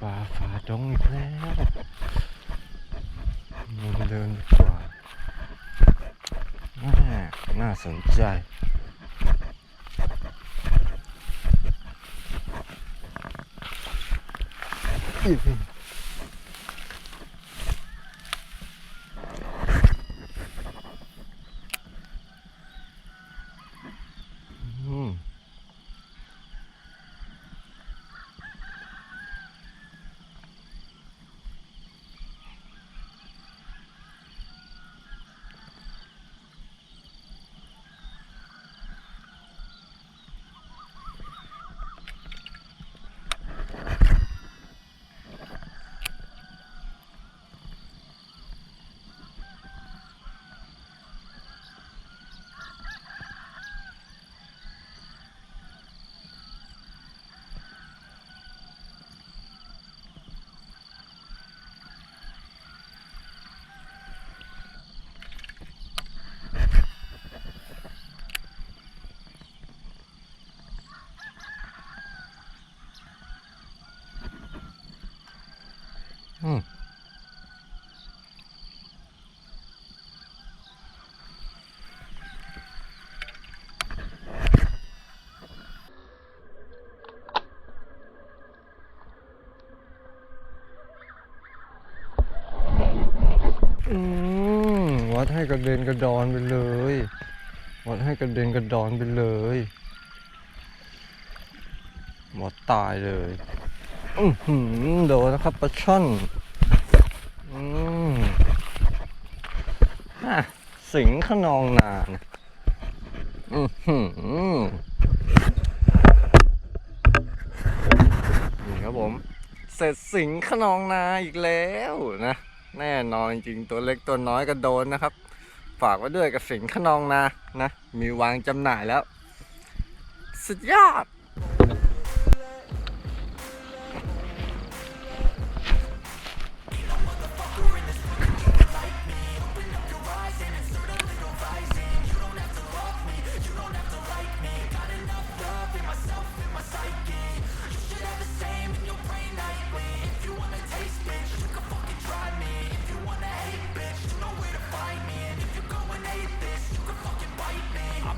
ปลาฝาดงอีกแล้วมันเดินดีกว่าแม่น่าสนใจอืม อืม อืมวัดให้กระเด็นกระดอนไปเลย วัดให้กระเด็นกระดอนไปเลยวัดตายเลยอือหือโดนนะครับปลาช่อนอืมอะสิงขนองนานอือหือนี่ครับผม เสร็จสิงขนองนาอีกแล้วนะ แน่นอนจริงๆตัวเล็กตัวน้อยก็โดนนะครับ ฝากไว้ด้วยกับสิงขนองนานะ มีวางจำหน่ายแล้ว สุดยอด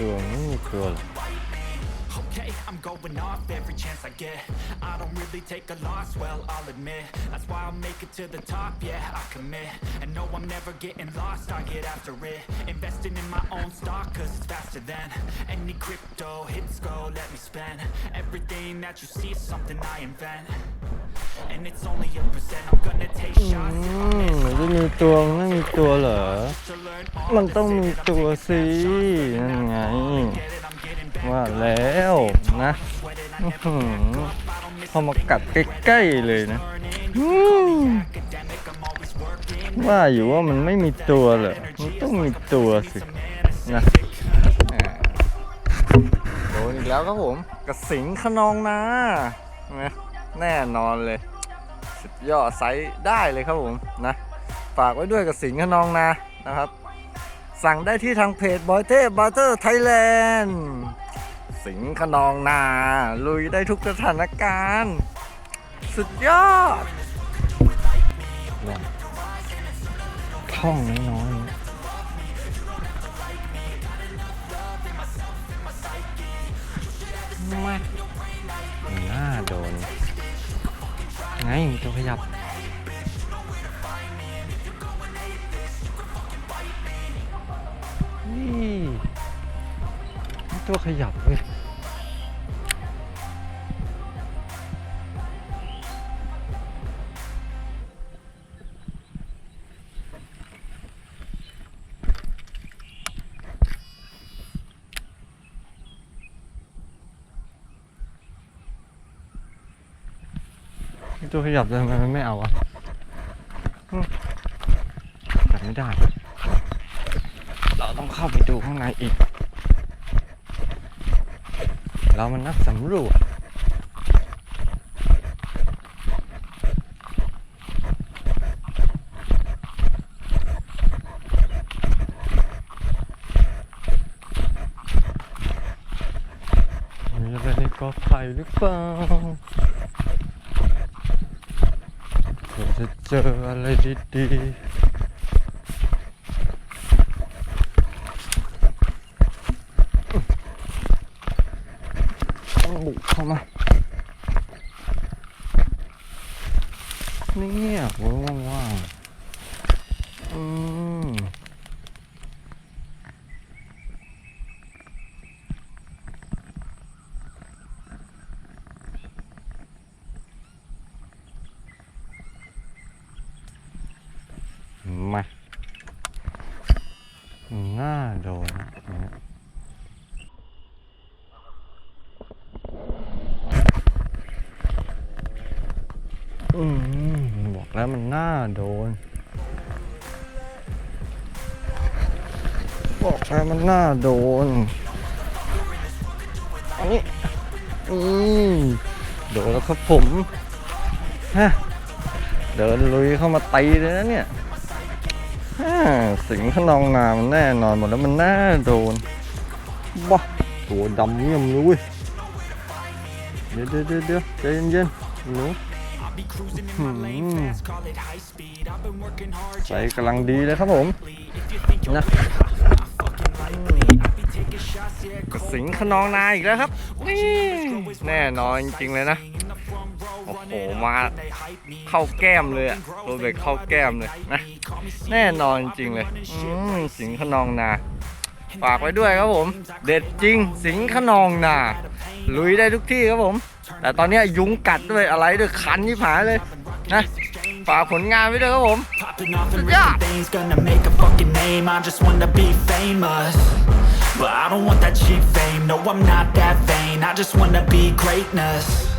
ก็มีตัวไม่มีตัวหรอก Okay, I'm going off every chance I get. I don't really take a loss, well, I'll admit. That's why I'll make it to the top, yeah, I commit. And no, I'm never getting lost, I get after it. Investing in my own stock, cause it's faster than any crypto hits go, let me spend. Everything that you see is something I invent. And it's only a percent, I'm gonna take shots. อืมมันจะมีตัวมันไม่มีตัวเหรอ To learn all มันต้องมีตัวสินั่นไง ว่าแล้วนะ Sweating, I อื้อ never หือ back up, I don't miss เข้ามากัดใกล้ๆเลยนะ ว่าอยู่ว่ามันไม่มีตัวเหรอมันต้องมีตัวสินะโดนอีกแล้วครับผมกระสิงขนองนะแน่นอนเลย สุดยอดไซส์ได้เลยครับผมนะ ฝากไว้ด้วยกับสิงขนองนานะครับ สั่งได้ที่ทางเพจบอยเต้บัตเตอร์ไทยแลนด์สิงห์ขนองนา ลุยได้ทุกสถานการณ์ สุดยอดช่องน้อยๆมาหน้าโดน ไงตัวขยับ ตัวขยับเว้ยตัวขยับทำไมมันไม่เอาอะจับไม่ได้ เราต้องเข้าไปดูข้างในอีก เรามันนักสำรวจมีอะไรในกอไผ่หรือเปล่าเผื่อจะเจออะไรดีๆ ต้องบุกเข้ามาเนี่ยโว้ยว่างๆอืมมาหน้าโดนเนี่ย อืมบอกแล้วมันน้าโดน บอกแล้วมันน้าโดน อันนี้ อืมโดนแล้วครับผมฮะเดินลุยเข้ามาตีเลยนะเนี่ยฮ่าสิงขนองนามันแน่นอนหมดแล้วมันน่าโดนบ้าตัวดำเงียมเลยเว้ยเดี๋ยวเดี๋ยวเดี๋ยวเดี๋ยวใจเย็นๆหนู ใจกำลังดีเลยครับผม If you think you're นะ not fucking likely, I be taking shots, yeah, ก็ cold สิงห์ขนองนาอีกแล้วครับนี่แน่นอนจริงๆเลยนะ in the front row, โอ้โห running มา up, and they hype me. เข้าแก้มเลยอะโรเบิร์ตเข้าแก้มเลยนะแน่นอนจริงๆเลยอืมสิงห์ขนองนาฝากไว้ด้วยครับผม เด็ดจริงสิงห์ขนองนาลุยได้ทุกที่ครับผม แต่ตอนนี้ยุงกัดด้วยอะไรด้วยคันที่ผายเลยนะฝากผลงานไว้ด้วยครับผมสุดยอด But I don't want that cheap fame, no, I'm not that vain. I just wanna be greatness.